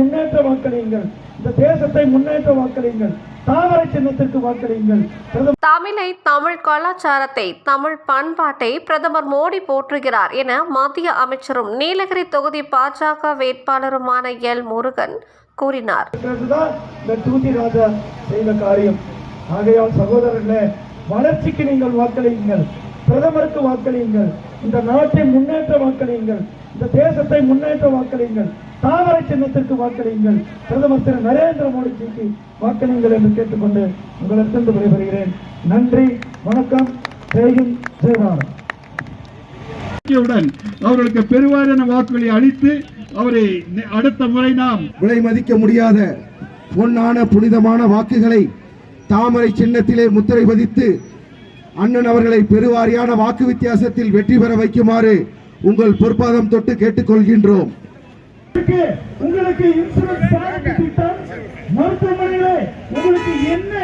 முன்னேற்ற வாக்களியுங்கள். இந்த தேசத்தை முன்னேற்ற வாக்களியுங்கள். தாமரை சின்னத்திற்கு வாக்களியுங்கள். தமிழை தமிழ் கலாச்சாரத்தை தமிழ் பண்பாட்டை பிரதமர் மோடி போற்றுகிறார் என மத்திய அமைச்சரும் நீலகிரி தொகுதி பாஜக வேட்பாளருமான எல். முருகன் கூறினார். செய்த காரியம். ஆகையால் சகோதரர்களே வளர்ச்சிக்கு நீங்கள் வாக்களியுங்கள். பிரதமருக்கு வாக்களியுங்கள். இந்த நாட்டை முன்னேற்ற வாக்களியுங்கள். இந்த தேசத்தை முன்னேற்ற வாக்களியுங்கள். தாமரை சின்னத்திற்கு வாக்களியுங்கள். பிரதமர் திரு நரேந்திர மோடிஜிக்கு வாக்களியுங்கள் என்று கேட்டுக்கொண்டு உங்களிடத்திலிருந்து விடைபெறுகிறேன். நன்றி வணக்கம். ஜெய்ஹிந்த் ஜெய்பாரத் அவர்களுக்கு பெருவாரியான வாக்குகளை அளித்து அவரை அடுத்த முறை நாம் விலை மதிக்க முடியாத பொன்னான புனிதமான வாக்குகளை தாமரை சின்னத்திலே முத்திரை பதித்து அண்ணன் அவர்களை பெருவாரியான வாக்கு வித்தியாசத்தில் வெற்றி பெற வைக்குமாறு உங்கள் பொற்பாதம் தொட்டு கேட்டுக்கொள்கின்றோம். உங்களுக்கு இன்சூரன்ஸ் திட்டம் உங்களுக்கு என்ன